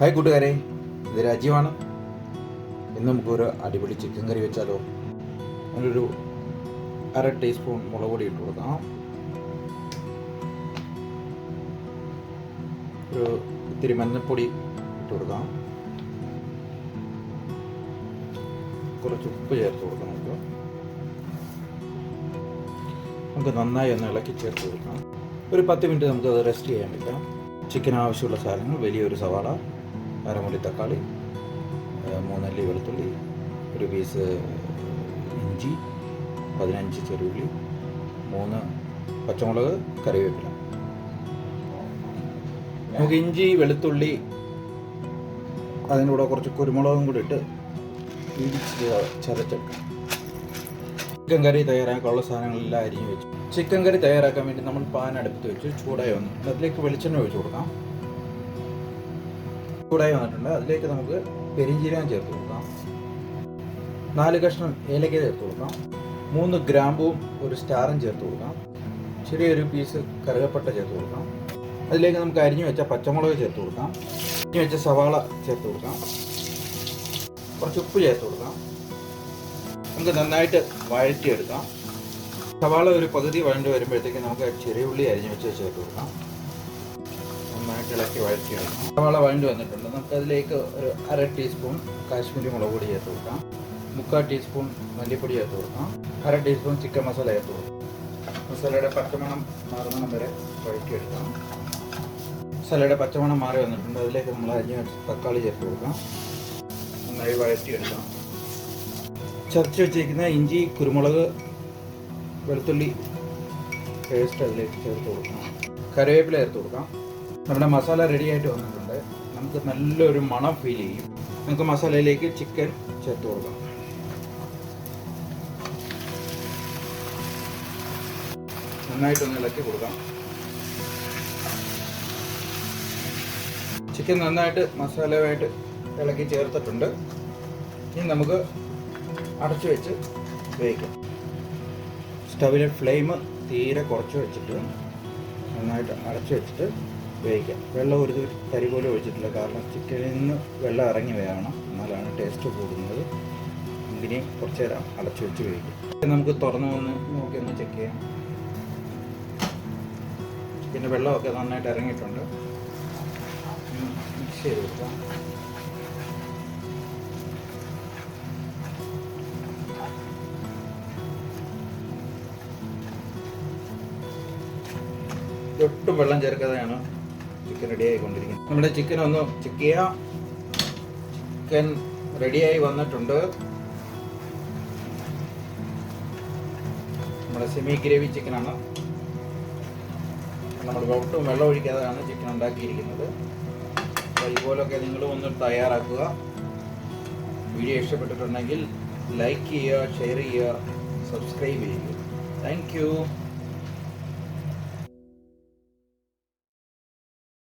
Hi കൂട്ടുകാരെ. ഇത് രാജീവാണ്. ഇന്ന് നമുക്കൊരു അടിപൊളി ചിക്കൻ കറി വെച്ചാലോ? അതിലൊരു അര ടീസ്പൂൺ മുളക് പൊടി ഇട്ട് കൊടുക്കാം. ഒരു ഇത്തിരി മഞ്ഞൾപ്പൊടി ഇട്ട് കൊടുക്കാം. കുറച്ച് ഉപ്പ് ചേർത്ത് കൊടുക്കാം നമുക്ക്. നമുക്ക് നന്നായി ഒന്ന് ഇളക്കി ചേർത്ത് കൊടുക്കാം. ഒരു പത്ത് മിനിറ്റ് നമുക്ക് അത് റെസ്റ്റ് ചെയ്യാൻ പറ്റാം ചിക്കൻ ആവശ്യമുള്ള സാധനങ്ങൾ വലിയൊരു സവാള. അരമുടി തക്കാളി മൂന്നല്ലി വെളുത്തുള്ളി ഒരു പീസ് ഇഞ്ചി പതിനഞ്ച് ചെറുള്ളി മൂന്ന് പച്ചമുളക് കറിവേപ്പില. നമുക്ക് ഇഞ്ചി വെളുത്തുള്ളി അതിന്റെ കൂടെ കുറച്ച് കുരുമുളകും കൂടി ഇട്ട് ഇടിച്ച് ചതച്ചെടുക്കാം. ചിക്കൻ കറി തയ്യാറാക്കാനുള്ള സാധനങ്ങളെല്ലാം അരിഞ്ഞ് വെച്ചു. ചിക്കൻ കറി തയ്യാറാക്കാൻ വേണ്ടി നമ്മൾ പാൻ അടുപ്പത്ത് വെച്ച്. ചൂടായി വന്നു. അതിലേക്ക് വെളിച്ചെണ്ണ ഒഴിച്ചു കൊടുക്കാം. ചൂടായി വന്നിട്ടുണ്ട്. അതിലേക്ക് നമുക്ക് പെരിഞ്ചീരകം ചേർത്ത് കൊടുക്കാം. നാല് കഷ്ണം ഏലക്ക ചേർത്ത് കൊടുക്കാം. മൂന്ന് ഗ്രാമ്പും ഒരു സ്റ്റാറും ചേർത്ത് കൊടുക്കാം. ചെറിയൊരു പീസ് കറുകപ്പട്ട ചേർത്ത് കൊടുക്കാം. അതിലേക്ക് നമുക്ക് അരിഞ്ഞു വെച്ച പച്ചമുളക് ചേർത്ത് കൊടുക്കാം. അരിഞ്ഞു വെച്ച സവാള ചേർത്ത് കൊടുക്കാം. കുറച്ച് ഉപ്പ് ചേർത്ത് കൊടുക്കാം. നമുക്ക് നന്നായിട്ട് വഴറ്റിയെടുക്കാം. സവാള ഒരു പകുതി വഴണ്ട് വരുമ്പോഴത്തേക്ക് നമുക്ക് ചെറിയ ഉള്ളി അരിഞ്ഞു വെച്ച് ചേർത്ത് കൊടുക്കാം. നന്നായിട്ട് ഇളക്കി വഴറ്റിയെടുക്കാം സവാള വഴണ്ടി വന്നിട്ടുണ്ട്. നമുക്ക് അതിലേക്ക് ഒരു അര ടീസ്പൂൺ കാശ്മീരി മുളക് പൊടി ചേർത്ത് കൊടുക്കാം. മുക്കാൽ ടീസ്പൂൺ മല്ലിപ്പൊടി ചേർത്ത് കൊടുക്കാം. അര ടീസ്പൂൺ ചിക്കൻ മസാല ചേർത്ത് കൊടുക്കാം. മസാലയുടെ പച്ചമണം മാറുന്ന വരെ വഴറ്റിയെടുക്കാം മസാലയുടെ പച്ചമണം മാറി വന്നിട്ടുണ്ട്. അതിലേക്ക് നമ്മൾ അരിഞ്ഞ തക്കാളി ചേർത്ത് കൊടുക്കാം. നന്നായി വഴറ്റിയെടുക്കാം ചതച്ച് വെച്ചിരിക്കുന്ന ഇഞ്ചി കുരുമുളക് വെളുത്തുള്ളി പേസ്റ്റ് അതിലേക്ക് ചേർത്ത് കൊടുക്കണം കറിവേപ്പില ചേർത്ത് കൊടുക്കാം. നമ്മുടെ മസാല റെഡി ആയിട്ട് വന്നിട്ടുണ്ട്. നമുക്ക് നല്ലൊരു മണം ഫീൽ ചെയ്യും. നമുക്ക് മസാലയിലേക്ക് ചിക്കൻ ചേർത്ത് കൊടുക്കാം. നന്നായിട്ടൊന്ന് ഇളക്കി കൊടുക്കാം. ചിക്കൻ നന്നായിട്ട് മസാലയുമായിട്ട് ഇളക്കി ചേർത്തിട്ടുണ്ട്. ഇനി നമുക്ക് അടച്ചു വെച്ച് വേവിക്കാം. സ്റ്റവിലെ ഫ്ലെയിം തീരെ കുറച്ച് വെച്ചിട്ട് നന്നായിട്ട് അടച്ചു വെച്ചിട്ട് വേവിക്കാം വെള്ളം ഒരു തരി പോലും ഒഴിച്ചിട്ടില്ല. കാരണം ചിക്കനിൽ നിന്ന് വെള്ളം ഇറങ്ങി വേണം എന്നാലാണ് ടേസ്റ്റ് കൂടുന്നത്. ഇതിനെ കുറച്ച് നേരം അടച്ചു വെച്ച് ഉപയോഗിക്കാം നമുക്ക് തുറന്നു വന്ന് നോക്കി ഒന്ന് ചെക്ക് ചെയ്യാം. ചിക്കന്റെ വെള്ളമൊക്കെ നന്നായിട്ട് ഇറങ്ങിയിട്ടുണ്ട്. മിക്സ് ചെയ്ത് കൊടുക്കാം. ഒട്ടും വെള്ളം ചേർക്കാതെയാണ് ചിക്കൻ റെഡി ആയിക്കൊണ്ടിരിക്കുന്നത് നമ്മുടെ ചിക്കൻ ഒന്ന് ചെക്ക് ചെയ്യാം. ചിക്കൻ റെഡിയായി വന്നിട്ടുണ്ട്. നമ്മുടെ സെമി ഗ്രേവി ചിക്കനാണ് നമ്മൾ ഒട്ടും വെള്ളം ഒഴിക്കാതെയാണ് ചിക്കൻ ഉണ്ടാക്കിയിരിക്കുന്നത്. അപ്പോൾ ഇതുപോലൊക്കെ നിങ്ങളും ഒന്ന് തയ്യാറാക്കുക. വീഡിയോ ഇഷ്ടപ്പെട്ടിട്ടുണ്ടെങ്കിൽ ലൈക്ക് ചെയ്യുക ഷെയർ ചെയ്യുക സബ്സ്ക്രൈബ് ചെയ്യുക. താങ്ക്